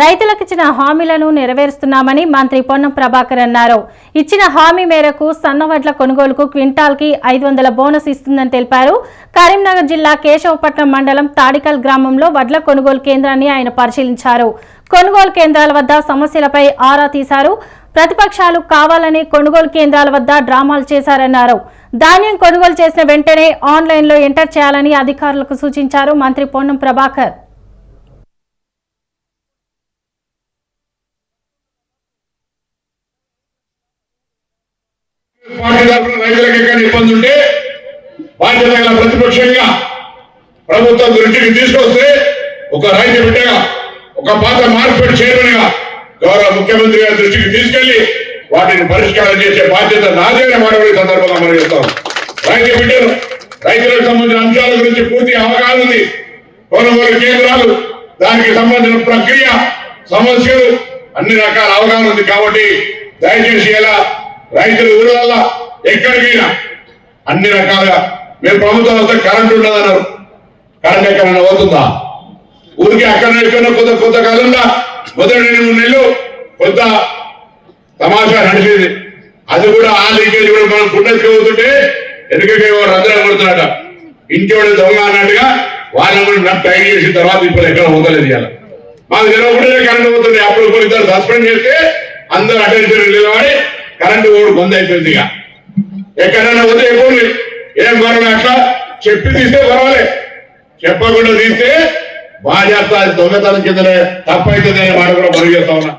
రైతులకు ఇచ్చిన హామీలను నెరవేరుస్తున్నామని మంత్రి పొన్నం ప్రభాకర్ అన్నారు. ఇచ్చిన హామీ మేరకు సన్నవడ్ల కొనుగోలుకు క్వింటాల్కి ఐదు వందల బోనస్ ఇస్తుందని తెలిపారు. కరీంనగర్ జిల్లా కేశవపట్నం మండలం తాడికల్ గ్రామంలో వడ్ల కొనుగోలు కేంద్రాన్ని ఆయన పరిశీలించారు. కొనుగోలు కేంద్రాల వద్ద సమస్యలపై ఆరా తీశారు. ప్రతిపక్షాలు కావాలని కొనుగోలు కేంద్రాల వద్ద డ్రామాలు చేశారన్నారు. ధాన్యం కొనుగోలు చేసిన వెంటనే ఆన్లైన్లో ఎంటర్ చేయాలని అధికారులకు సూచించారు మంత్రి పొన్నం ప్రభాకర్. పార్టీ తరఫున రైతులకు ఎక్కడ ఇబ్బంది ఉంటే బాధ్యత గల ప్రతిపక్షంగా ప్రభుత్వం దృష్టికి తీసుకొస్తే ఒక రైతు బిడ్డగా ఒక పాత మార్కెట్ చైర్మన్గా గౌరవ ముఖ్యమంత్రి గారి దృష్టికి తీసుకెళ్ళి వాటిని పరిష్కారం చేసే బాధ్యత నాదేన మరొక సందర్భంగా మనం చెప్తాం. రైతు బిడ్డలు రైతులకు సంబంధించిన అంశాల గురించి పూర్తి అవగాహన ఉంది. కొనుగోలు కేంద్రాలు దానికి సంబంధించిన ప్రక్రియ సమస్యలు అన్ని రకాల అవగాహన ఉంది కాబట్టి దయచేసి ఎలా రైతుల ఊళ్ళల్లో ఎక్కడికైనా అన్ని రకాలుగా మేము ప్రభుత్వం వస్తే కరెంట్ ఉండదన్నారు. కరెంట్ ఎక్కడైనా అవుతుందా ఊరికి అక్కడ ఎక్కడ కొత్త కొత్త కాలంలో మొదటి రెండు నెలలు కొంత తమాషా నడిచేది. అది కూడా ఆ లీకేజ్ కూడా మనం గుండెకి పోతుంటే ఎందుకంటే రంధ్రం కొడుతున్నాడ ఇంటి వాడు దొంగ అన్నట్టుగా వాళ్ళని కూడా నట్టు చేసిన తర్వాత ఇప్పుడు ఎక్కడ పోతలేదు ఇవాళ. మాకు తెలియకుండా కరెంట్ పోతుంది అప్పుడు ఇద్దరు సస్పెండ్ చేస్తే అందరు అటెన్షన్ నిలబడి కరెంటు ఓడు బంద్ అయిపోయింది ఇక. ఎక్కడైనా పోతే ఎప్పుడు ఏం గొడవ అట్లా? చెప్పి తీస్తే పర్వాలే. చెప్పకుండా తీస్తే బాధ్యత అది దొంగతనం కిందనే తప్పైతుందనే మాట కూడా మనం చేస్తా ఉన్నా.